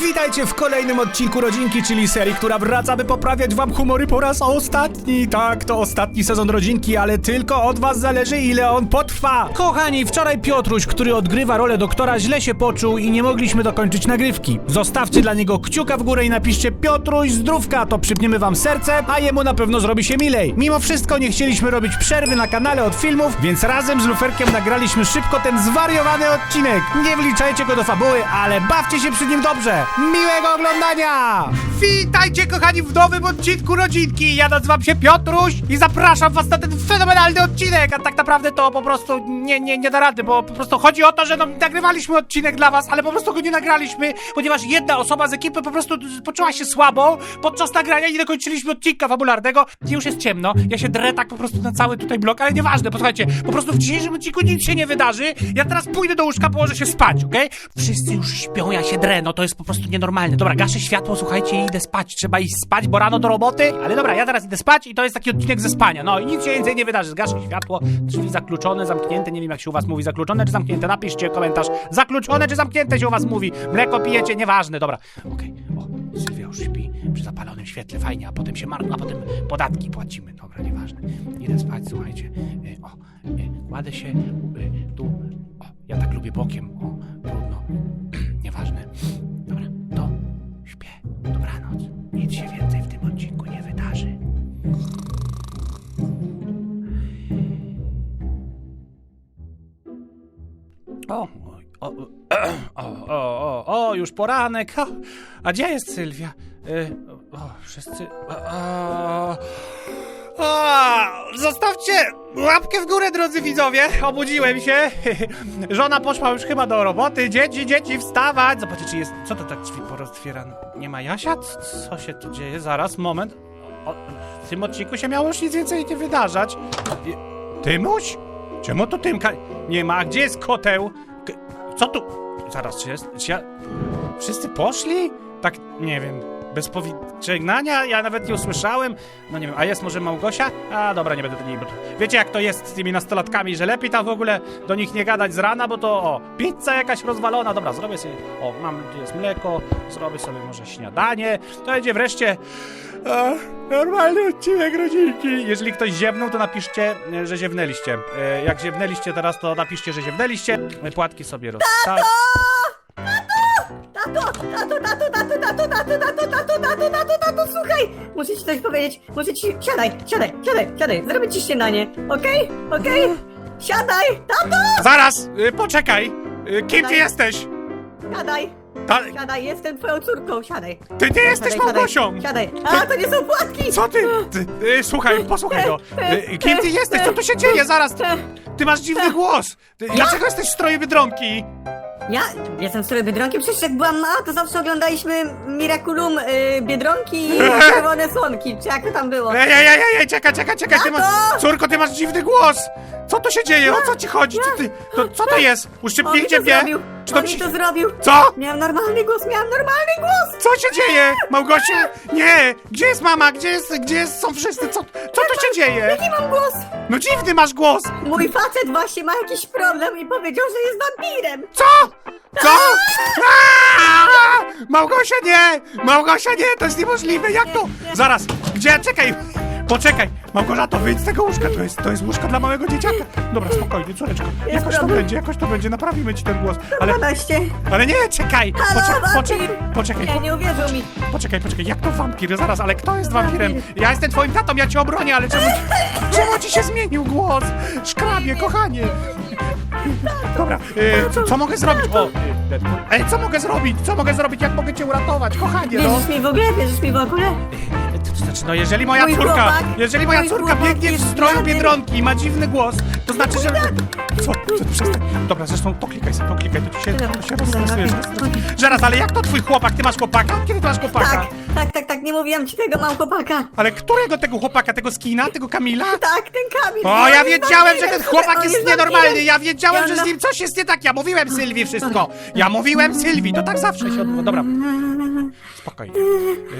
Witajcie w kolejnym odcinku Rodzinki, czyli serii, która wraca, by poprawiać wam humory po raz ostatni. Tak, to ostatni sezon Rodzinki, ale tylko od was zależy, ile on potrwa. Kochani, wczoraj Piotruś, który odgrywa rolę doktora, źle się poczuł i nie mogliśmy dokończyć nagrywki. Zostawcie dla niego kciuka w górę i napiszcie Piotruś, zdrówka, to przypniemy wam serce, a jemu na pewno zrobi się milej. Mimo wszystko nie chcieliśmy robić przerwy na kanale od filmów, więc razem z Luferkiem nagraliśmy szybko ten zwariowany odcinek. Nie wliczajcie go do fabuły, ale bawcie się przy nim dobrze. Miłego oglądania! Witajcie kochani w nowym odcinku Rodzinki. Ja nazywam się Piotruś i zapraszam was na ten fenomenalny odcinek. A tak naprawdę to po prostu nie, nie, nie da rady, bo po prostu chodzi o to, że no, nagrywaliśmy odcinek dla was, ale po prostu go nie nagraliśmy, ponieważ jedna osoba z ekipy po prostu poczuła się słabo podczas nagrania i nie dokończyliśmy odcinka fabularnego. Już jest ciemno, ja się drę tak po prostu na cały tutaj blok, ale nieważne, posłuchajcie, po prostu w dzisiejszym odcinku nic się nie wydarzy. Ja teraz pójdę do łóżka, położę się spać, okej? Wszyscy już śpią, ja się drę, no to jest po prostu nienormalne. Dobra, gaszę światło, słuchajcie, i idę spać. Trzeba iść spać, bo rano do roboty. Ale dobra, ja teraz idę spać i to jest taki odcinek ze spania. No i nic się więcej nie wydarzy. Zgaszę światło, drzwi zakluczone, zamknięte, nie wiem jak się u was mówi, zakluczone czy zamknięte. Napiszcie komentarz. Zakluczone czy zamknięte się u was mówi. Mleko pijecie, nieważne, dobra. Okej, o, Sylwia już śpi przy zapalonym świetle, fajnie, a potem się marno, a potem podatki płacimy. Dobra, nieważne. Idę spać, słuchajcie. E, o, e, kładę się e, tu. O, ja tak lubię bokiem. O, trudno. Nieważne. Dobranoc. Nic się więcej w tym odcinku nie wydarzy. O, o, o, o, o, o, już poranek. O, a gdzie jest Sylwia? Y, o, wszyscy. A, zostawcie łapkę w górę, drodzy widzowie. Obudziłem się. Żona poszła już chyba do roboty. Dzieci, dzieci, wstawać. Zobaczcie, czy jest. Co to tak drzwi poroztwierane? Nie ma Jasia? Co się tu dzieje? Zaraz, moment. O, w tym odcinku się miało już nic więcej nie wydarzać. Tymuś? Czemu tu Tymka nie ma? A Gdzie jest koteł? Co tu? Zaraz, czy jest? Czy ja... Wszyscy poszli? Tak, nie wiem. Bez pożegnania? Ja nawet nie usłyszałem. No nie wiem, a jest może Małgosia? A dobra, nie będę do niej. Wiecie jak to jest z tymi nastolatkami, że lepiej tam w ogóle do nich nie gadać z rana, bo to o, pizza jakaś rozwalona. Dobra, zrobię sobie. O, mam, tu jest mleko, zrobię sobie może śniadanie. To będzie wreszcie. A, normalny odcinek rodzinki. Jeżeli ktoś ziewnął, to napiszcie, e, że ziewnęliście. E, Jak ziewnęliście teraz, to napiszcie, że ziewnęliście. E, Płatki sobie rozstawcie. tato, tato, tato, tato, tato, tato, słuchaj! Muszę ci coś powiedzieć, muszę ci... Siadaj, siadaj, siadaj, siadaj, zrobię ci śniadanie, okej? Okej? Siadaj, tato! Zaraz, y, poczekaj. Y, kim ty jesteś? Siadaj, Ta, siadaj, jestem twoją córką, siadaj. ty, ty jesteś siadaj, Małgosią. Siadaj, siadaj. A, to nie są płatki! Co ty? ty y, słuchaj, posłuchaj go. Y, kim ty jesteś? Co tu się dzieje? Zaraz, ty, ty masz dziwny głos. Ty, dlaczego jesteś w stroju Biedronki? Ja jestem z Biedronki, przecież jak byłam mała, to zawsze oglądaliśmy Miraculum y, Biedronki i Czerwone Słonki, czy jak to tam było? Ej, ej, ej, ej, czekaj, czekaj, czekaj, ty masz... Córko, ty masz dziwny głos! Co tu się dzieje? O co ci chodzi? Co ty... To, co to jest? Uszczypnijcie to mnie! Czy to on mi ci... to zrobił. Co? Miałam normalny głos, miałam normalny głos! Co się dzieje? Małgosia? Nie! Gdzie jest mama? Gdzie jest... Gdzie jest... są wszyscy? Co... Co tu się dzieje? Jaki mam głos? No dziwny masz głos! Mój facet właśnie ma jakiś problem i powiedział, że jest wampirem. Co? Co? Aaaa! Małgosia nie! Małgosia nie! To jest niemożliwe! Jak to? Zaraz! Gdzie? Czekaj! Poczekaj! Małgorzato, wyjdź z tego łóżka! To jest, to jest łóżko dla małego dzieciaka! Dobra, spokojnie, córeczko. Jakoś to problem. będzie, jakoś to będzie, naprawimy ci ten głos. Ale, 12. ale nie, czekaj! Halo, Poczekaj, wampir! poczekaj, poczekaj, Nie, nie uwierzył mi. poczekaj, poczekaj, jak to wampir? Zaraz, ale kto jest wampirem? Ja jestem twoim tatą, ja cię obronię, ale czemu, czemu ci się zmienił głos? Szkrabie, kochanie! Dobra, y, co, co mogę zrobić? O. Ej, co mogę zrobić? Co mogę zrobić? Jak mogę cię uratować? Kochanie, no! Wierzysz mi w ogóle? Wierzysz mi w ogóle? Znaczy, no jeżeli moja Mój córka, chłopak, jeżeli moja mój córka chłopak biegnie w jest stroju pijany. Biedronki i ma dziwny głos, to znaczy, że... Co? Przestań. Dobra, zresztą poklikaj sobie, poklikaj, to ci się, to się rozstresujesz. Zaraz, ale jak to twój chłopak? Ty masz chłopaka? Kiedy ty masz chłopaka? Tak, tak, tak, tak, nie mówiłam ci tego, mam chłopaka. Ale którego tego chłopaka? Tego skina? Tego Kamila? Tak, ten Kamil. O, on ja jest wiedziałem, że wampirem, ten słuchaj, chłopak on jest wampirem. nienormalny. Ja wiedziałem, że z nim coś jest nie tak. Ja mówiłem Sylwii wszystko. Ja mówiłem Sylwii, to tak zawsze się odbywa. Dobra, spokojnie.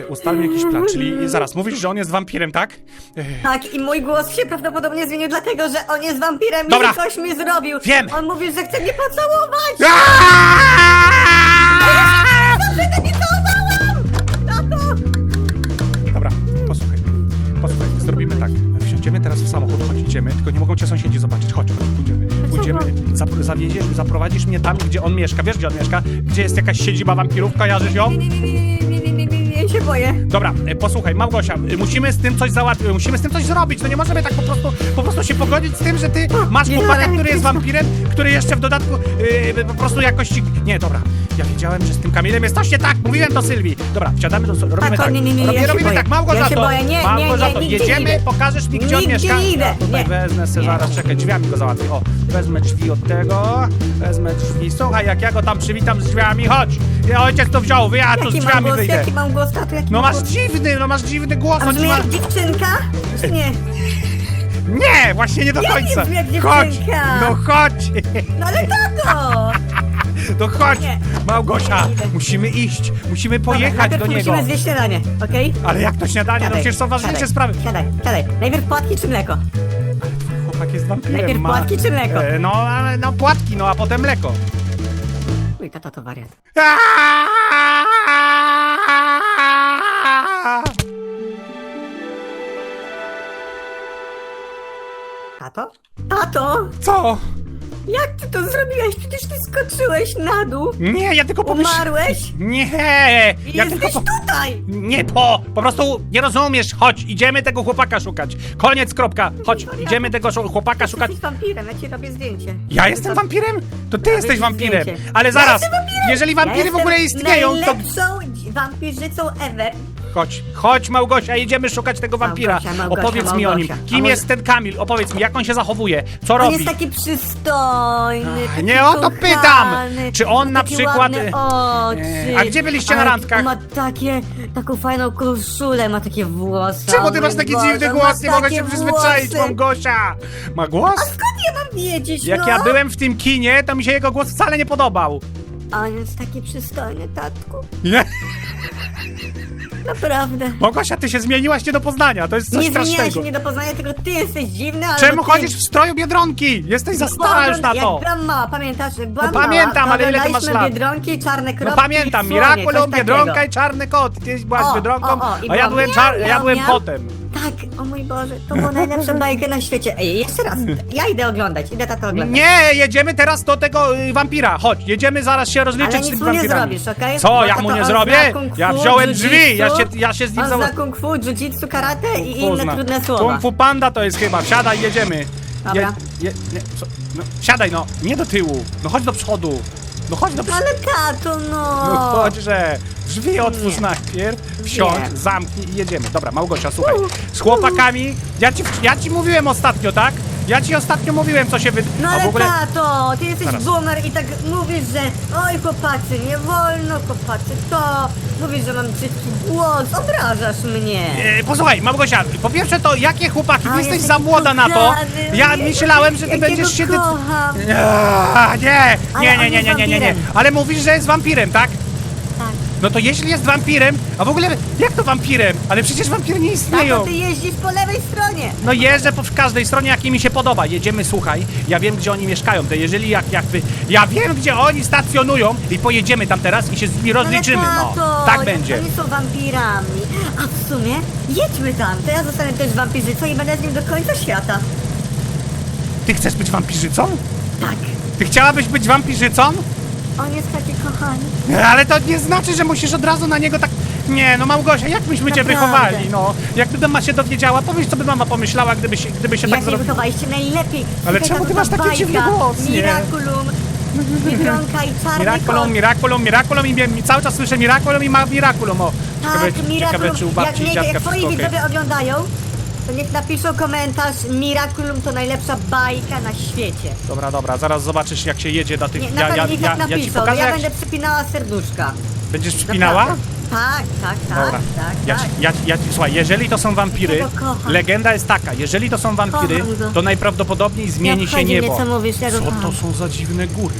Y, Ustalmy jakiś plan, czyli zaraz, mówisz, że on jest wampirem, tak? Y, Tak, i mój głos się prawdopodobnie zmienił dlatego, że on jest wampirem Dobra. i coś mi zrobił robił. Wiem. On mówił, że chce mnie pocałować. Aaaa! Nie całowałam? Dobra, posłuchaj. Posłuchaj, zrobimy tak. Wsiądziemy teraz w samochód, chodź, idziemy. Tylko nie mogą cię sąsiedzi zobaczyć. Chodź, chodź, pójdziemy. Pójdziemy, zap- zaprowadzisz mnie tam, gdzie on mieszka. Wiesz, gdzie on mieszka? Gdzie jest jakaś siedziba wampirów, kojarzysz ją? Nie, nie, nie, nie boję. Dobra, e, posłuchaj, Małgosia, e, musimy z tym coś załatwić, musimy z tym coś zrobić. No nie możemy tak po prostu, po prostu się pogodzić z tym, że ty masz chłopaka, który jest wampirem, który jeszcze w dodatku e, po prostu jakoś ci... Nie, dobra, ja wiedziałem, że z tym Kamilem jest coś nie tak, mówiłem to Sylwii. Dobra, wsiadamy do... Robimy Tak, tak, nie, nie, nie, ja robimy, się robimy boję. tak, Małgorzato, Ja boję, nie, nie, nie, jedziemy, idę. pokażesz mi, gdzie on mieszka. nie idę, Ja tutaj nie. wezmę sobie zaraz, czekaj, drzwiami go załatwię. O, wezmę drzwi od tego, wezmę drzwi. Słuchaj, jak ja go tam przywitam z drzwiami, chodź. Ja ojciec to wziął, wy, ja tu z mam drzwiami głos, wyjdę. jaki mam głos, tato, jaki No masz głos? dziwny, no masz dziwny głos. A no brzmi ci ma... jak dziewczynka? Już Nie. Nie, właśnie nie do Ja końca. nie brzmi jak Chodź, dziewczynka. no chodź, No ale tato! no chodź. Nie. Małgosia, Nie idę. musimy iść, musimy pojechać Dobra, do najpierw niego. musimy zjeść śniadanie, okej? Ale jak to śniadanie, no Siadaj, przecież są ważniejsze siadaj, sprawy. Siadaj, siadaj. Najpierw płatki czy mleko? Chłopak jest wampirem, Najpierw ma... płatki czy mleko? E, No, ale no płatki, no a potem mleko. Uj, tata to wariat. Tato? Tato! Co? Jak ty to zrobiłeś? Przecież ty skoczyłeś na dół! Nie, ja tylko pomyślałem... Umarłeś? Nie, I ja jesteś tylko... Po... tutaj! Nie, po, po prostu nie rozumiesz, chodź, idziemy tego chłopaka szukać. Koniec, kropka, chodź, idziemy tego szu- chłopaka szukać. Jesteś wampirem, ja ci robię zdjęcie. Ja jestem wampirem? To ty jesteś wampirem. zdjęcie. Ale zaraz, jestem wampirem! jeżeli wampiry w ogóle istnieją, to najlepszą wampirzycą ever. Chodź, chodź Małgosia, idziemy szukać tego wampira. Małgosia, Małgosia, Opowiedz mi o nim. Małgosia. Kim A może- jest ten Kamil? Opowiedz mi, jak on się zachowuje, co On robi? jest taki przystojny, taki nie o to kochany, pytam. Czy on na takie przykład- ładne oczy. A gdzie byliście na Ale randkach? Ma takie, taką fajną koszulę, ma takie włosy. Czemu o ty masz mój taki Boże, dziwny ma głos? Nie mogę takie się przyzwyczaić, włosy. Małgosia. Ma głos? Skąd ja mam wiedzieć, Jak no? ja byłem w tym kinie, to mi się jego głos wcale nie podobał. A on jest taki przystojny, tatku. Nie? Naprawdę. Małgosia, ty się zmieniłaś nie do poznania, to jest coś nie zmieniałeś strasznego. się nie do poznania, tylko ty jesteś dziwny, ale Czemu chodzisz w stroju Biedronki? Jesteś za stara już na Jak to. byłam mała, pamiętasz? Jak byłam No pamiętam, mała, ale ile ty masz oglądaliśmy lat? Biedronki, czarne No kropki pamiętam, i słonie, Miraculum, coś Biedronka i Czarny Kot. Ty byłaś O, Biedronką, o, o, i a ja byłam byłem, czar... ja miał, byłem miał. kotem. Tak, o mój Boże, to była najlepsza bajka na świecie. Ej, jeszcze raz, ja idę oglądać, idę tato oglądać. Nie, jedziemy teraz do tego y, wampira. Chodź, jedziemy zaraz się rozliczyć Ale z nic tym mu nie wampirami. zrobisz, okej? Co, Bo ja to mu nie on zrobię? zna kung Ja fu, wziąłem drzwi, ja jiu-jitsu. się, ja się z nim On zna kung fu, jiu-jitsu, karate i inne Pozna. trudne słowa. Kung Fu Panda to jest chyba, wsiadaj, jedziemy. Dobra. Je, nie, co? No, siadaj no, nie do tyłu, no chodź do przodu. No chodź do No przodu. ale tato, no. No chodźże, drzwi otwórz Nie. najpierw, wsiądź, zamknij i jedziemy. Dobra, Małgosia, słuchaj, z chłopakami, ja ci, ja ci mówiłem ostatnio, tak? Ja ci ostatnio mówiłem, co się wy... No A ale w ogóle... tato, ty jesteś Zaraz. boomer i tak mówisz, że oj chłopacy, nie wolno, chłopacy to, mówisz, że mam brzydki głos, obrażasz mnie. E, posłuchaj, Małgosia, po pierwsze to jakie chłopaki, ty A, jesteś za młoda na to. Ja myślałem, że ty jakiego będziesz się... dy- kocham. Eee, Nie, Ale nie, on nie, nie, jest nie, nie, nie, nie. wampirem. Ale mówisz, że jest wampirem, tak? No to jeśli jest wampirem, a w ogóle jak to wampirem? Ale przecież wampiry nie Tato, istnieją. ty jeździsz po lewej stronie. No jeżdżę po każdej stronie, jak mi się podoba. Jedziemy, słuchaj, ja wiem, gdzie oni mieszkają. To jeżeli jak, jakby... Ja wiem, gdzie oni stacjonują i pojedziemy tam teraz i się z nimi rozliczymy, ale no. tato, Tak będzie. Oni są wampirami. A w sumie, jedźmy tam, to ja zostanę też wampirzycą i będę z nim do końca świata. Ty chcesz być wampirzycą? Tak. Ty chciałabyś być wampirzycą? On jest taki kochany. Ale to nie znaczy, że musisz od razu na niego tak... Nie, no Małgosia, jak myśmy cię Naprawdę. wychowali, no? Jakby mama się dowiedziała, powiedz, co by mama pomyślała, gdyby się, gdyby się Jak tak mnie zrobiło. wychowaliście najlepiej. Ale Słuchaj, czemu ty masz ta taki dziwny bajka, głos, nie? Miraculum, Biedronka i czarny Miraculum, kot. Miraculum, Miraculum i mi- cały czas słyszę Miraculum i ma Miraculum, o. Ciekawe, Tak, Miraculum. ciekawe czy u babci jak, i nie, dziadka jak twoi wszystko okej. widzowie oglądają, to niech napiszą komentarz Miraculum to najlepsza bajka na świecie. Dobra, dobra, zaraz zobaczysz jak się jedzie do tych... Nie, ja, ja, niech ja, tak ja ci napiszą, pokażę ja jak... będę przypinała serduszka. Będziesz przypinała? Naprawdę. Tak, tak, tak, Dobra. tak, Ja, tak. ja, ci- ja, ci- słuchaj, jeżeli to są wampiry, Ja go kocham. legenda jest taka, jeżeli to są wampiry, Kocham go. to najprawdopodobniej zmieni się obchodzi niebo. co mówisz, ja go Co to kocham. są za dziwne góry?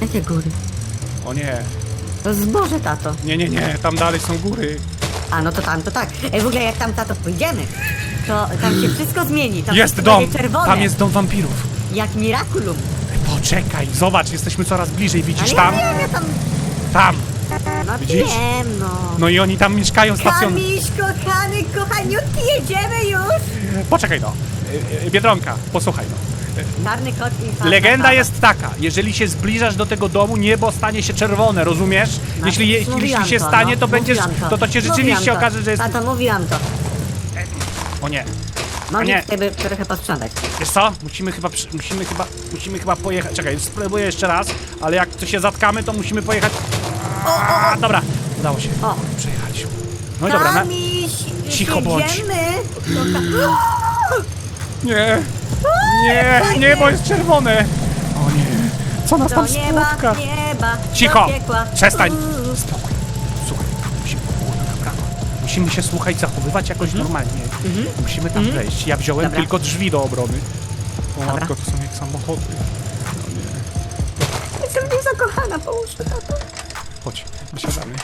Jakie góry? O nie, To zboże, tato. nie, nie, nie, tam dalej są góry. A, no to tam, to tak. Ej, w ogóle jak tam, tato, pójdziemy, to tam się wszystko zmieni. Tam Jest wszystko dom, będzie czerwone. tam jest dom wampirów. Jak Miraculum. Poczekaj, zobacz, jesteśmy coraz bliżej, widzisz Ale tam? ja wiem, ja tam... Tam. No Widzisz? wiem, no. No i oni tam mieszkają stacjon... Kamiś, kochany, kochaniutki, jedziemy już! Poczekaj no, Y, y, Biedronka, posłuchaj no. Czarny kot i Legenda jest taka, jeżeli się zbliżasz do tego domu, niebo stanie się czerwone, rozumiesz? No, Jeśli, je, mówiłam jeśli się to, stanie, no, to będziesz, mówiłam to to cię Mówiłam rzeczywiście to. okaże, że jest... Tato, mówiłam to. O nie, Mogli nie. tutaj by trochę posprzątać. wiesz co? Musimy chyba, przy- musimy chyba, musimy chyba pojechać, czekaj, spróbuję jeszcze raz, ale jak to się zatkamy, to musimy pojechać... A, dobra, udało się, O. przejechaliśmy. No i dobra, na... Kamiś, Cicho bądź. jedziemy. Nie, nie, niebo jest czerwone! O nie, co nas Do tam nieba, spotka? nieba, Cicho! do piekła. Przestań! Uuu. Spokój. Musimy się słuchać, zachowywać jakoś normalnie. Musimy tam wejść. Ja wziąłem Dobra. tylko drzwi do obrony. O Dobra. matko, to są jak samochody. Jestem tu zakochana, połóż to, tato. Chodź, wysiadamy.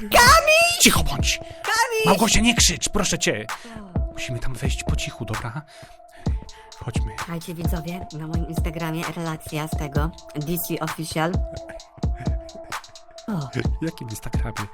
Kamiś! Cicho bądź! Kamiś! Małgosia, nie krzycz, proszę cię. Musimy tam wejść po cichu, dobra? Chodźmy. Słuchajcie widzowie, na moim Instagramie relacja z tego DC Official. O, Jakim Instagramie?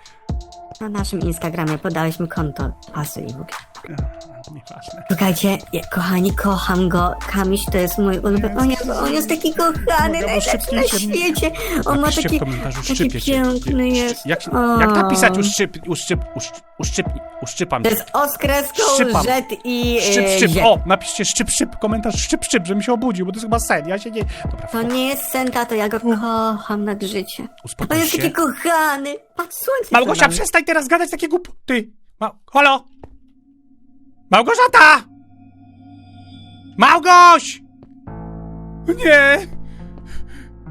Na naszym Instagramie podałeś mi konto, pasy i ogóle. Nieważne. Słuchajcie, ja, kochani, kocham go. Kamiś to jest mój ulubiony. On jest, on jest taki kochany, Mogę, najlepszy na świecie. On ma Napiszcie taki, w komentarzu, taki szczypie cię. piękny jest. Jak, O. jak napisać uszczyp, uszczyp, uszczyp, uszczyp, uszczypam. To jest kreską, Szczypam. rzet i Szczyp, e, szczyp, ziet. o, napiszcie szczyp, szczyp, komentarz szczyp, szczyp, żebym się obudził, bo to jest chyba sen, ja się nie... Dobra, To nie jest sen, tato, ja go kocham nad życie. Uspokój On jest się. taki kochany. Patrz, słońce Małgosia, przestań teraz gadać takie głupoty! Ma... Halo? Małgorzata! Małgoś! Nie!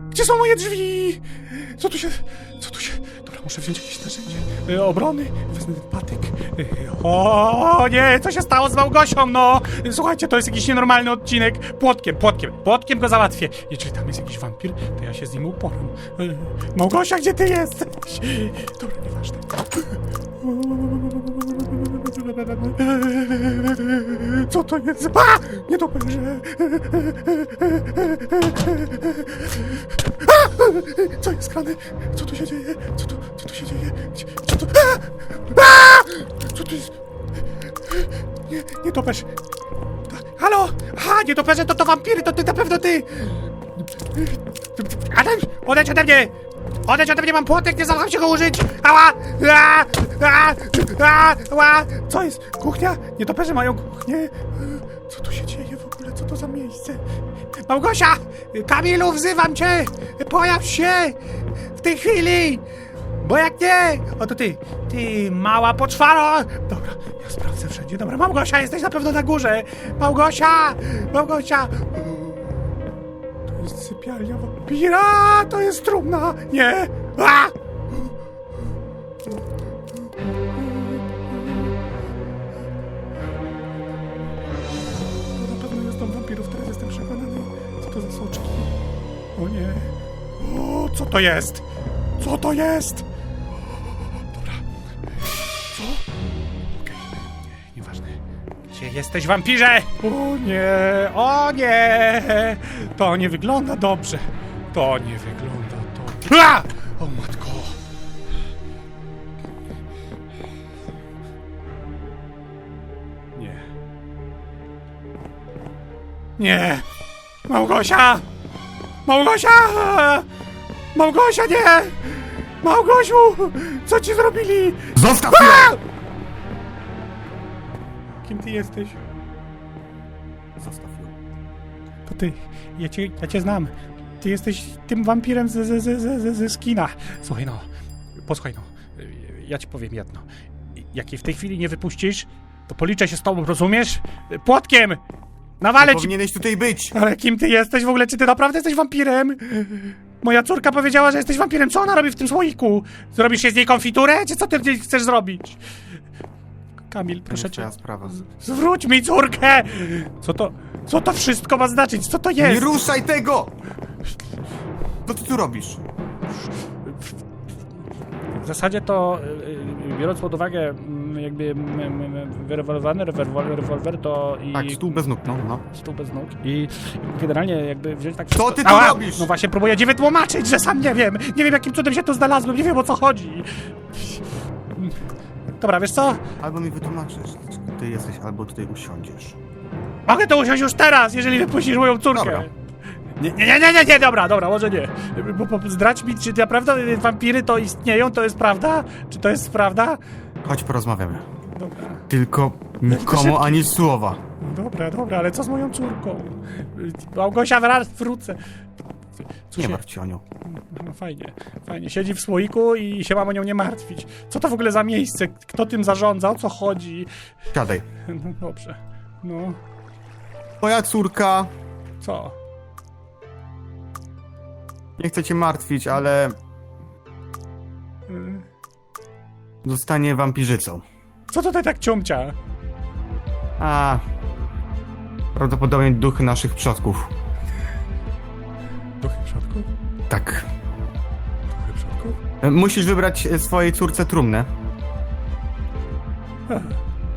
Gdzie są moje drzwi? Co tu się... Co tu się... Dobra, muszę wziąć jakieś narzędzie e, obrony. Wezmę ten patyk. E, O nie, co się stało z Małgosią, no? Słuchajcie, to jest jakiś nienormalny odcinek. Płotkiem, płotkiem, płotkiem go załatwię. Jeżeli tam jest jakiś wampir, to ja się z nim uporam. E, Małgosia, gdzie ty jesteś? Dobra, nieważne. Co to jest? A! Nie dopełżę! A! Co jest grane? Co tu się dzieje? Co tu, co tu się dzieje? Co tu? A! Co tu jest? Nie, nie topesz. Halo? Aha, nie toperze, to to wampiry, to ty na pewno ty! Adam, odejdź ode mnie! Odejdź ode mnie, mam płotek, nie zamacham się go użyć! Ała! A! A! A! Ała! Co jest? Kuchnia? Nietoperze mają kuchnię? Co tu się dzieje w ogóle? Co to za miejsce? Małgosia! Kamilu, wzywam cię! Pojaw się! W tej chwili! Bo jak nie, o to ty, ty mała poczwaro! Dobra, ja sprawdzę wszędzie. Dobra, Małgosia, jesteś na pewno na górze! Małgosia! Małgosia! Sypialnia wampira! To jest trumna! Nie! A! To na pewno jest dom wampirów, teraz jestem przekonany. Co to za soczki? O nie. O, co to jest? Co to jest? Dobra. Co? Okej, nie, nieważne. Gdzie jesteś, wampirze? O nie, o nie! To nie wygląda dobrze. To nie wygląda dobrze. A! O matko. Nie. Nie! Małgosia! Małgosia! Małgosia, nie! Małgosiu! Co ci zrobili? Zostaw A! ją! Kim ty jesteś? Zostaw ją. To ty. Ja cię, ja cię znam. Ty jesteś tym wampirem ze, ze, ze, ze, ze, skina. Słuchaj no, posłuchaj no. Ja ci powiem jedno. Jak jej w tej chwili nie wypuścisz, to policzę się z tobą, rozumiesz? Płotkiem! Nawalę ci Powinieneś tutaj być! Ale kim ty jesteś w ogóle? Czy ty naprawdę jesteś wampirem? Moja córka powiedziała, że jesteś wampirem. Co ona robi w tym słoiku? Zrobisz się z niej konfiturę? Czy co ty chcesz zrobić? Kamil, nie proszę cię. sprawa. Zwróć mi córkę! Co to, co to wszystko ma znaczyć? Co to Nie jest? ruszaj tego! Co ty tu robisz? W zasadzie to, y, y, biorąc pod uwagę mm, jakby mm, mm, wyrewolwowany rewolwer, rewolwer, to i Tak, stół bez nóg, no, no. stół bez nóg i generalnie jakby wziąć tak... Co ty tu Ała! robisz? No właśnie próbuję ci wytłumaczyć, że sam nie wiem. Nie wiem jakim cudem się tu znalazłem, nie wiem o co chodzi. Dobra, wiesz co? Albo mi wytłumaczysz, ty jesteś, albo tutaj usiądziesz. Mogę to usiąść już teraz, jeżeli wypuścisz moją córkę. Dobra. Nie, nie, nie, nie, nie, nie, dobra, dobra, może nie. Bo, bo, zdradź mi, czy naprawdę wampiry to istnieją, to jest prawda? Czy to jest prawda? Chodź porozmawiamy. Dobra, Tylko nikomu ani słowa. dobra, dobra, ale co z moją córką? Małgosia, wraz wrócę. Co Nie się- martw się o nią. No fajnie, fajnie. Siedzi w słoiku i się mam o nią nie martwić. Co to w ogóle za miejsce? Kto tym zarządza? O co chodzi? Siadaj. No dobrze. No, Twoja córka, co? nie chcę cię martwić, ale Y, zostanie wampirzycą. Co tutaj tak ciumcia? A. Prawdopodobnie duchy naszych przodków. Duchy przodków? Tak. Duchy przodków? Musisz wybrać e, swojej córce trumnę.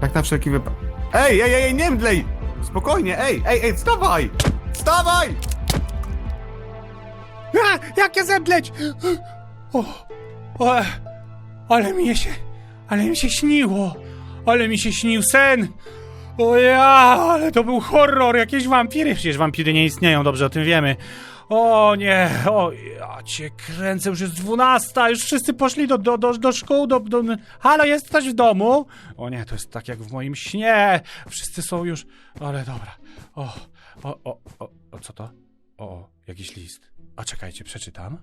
Tak na wszelki wypadek. Ej, ej, ej, nie mdlej! Spokojnie, ej, ej, ej, wstawaj! Wstawaj! A, jakie zemdleć! O, o, ale mi się, ale mi się śniło, ale mi się śnił sen. O ja, ale to był horror, jakieś wampiry, przecież wampiry nie istnieją, dobrze o tym wiemy. O nie, o ja cię kręcę, już jest dwunasta, już wszyscy poszli do, do, do, do szkół, do, do... Halo, jest ktoś w domu? O nie, to jest tak jak w moim śnie, wszyscy są już... Ale dobra, o, o, o, o, o co to? O, o, jakiś list. A czekajcie, przeczytam.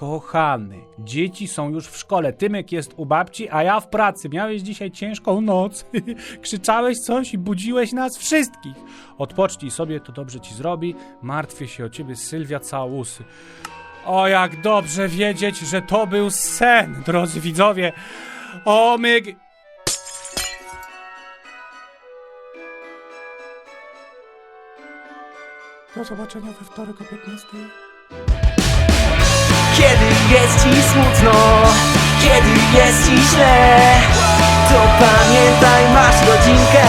Kochany, dzieci są już w szkole. Tymek jest u babci, a ja w pracy. Miałeś dzisiaj ciężką noc. Krzyczałeś coś i budziłeś nas wszystkich. Odpocznij sobie, to dobrze ci zrobi. Martwię się o ciebie, Sylwia Całusy. O, jak dobrze wiedzieć, że to był sen, drodzy widzowie. O, Do zobaczenia we wtorek o 15. Jest ci smutno, kiedy jest ci źle To pamiętaj, masz rodzinkę